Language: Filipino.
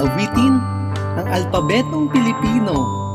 awitin ng alpabetong Pilipino.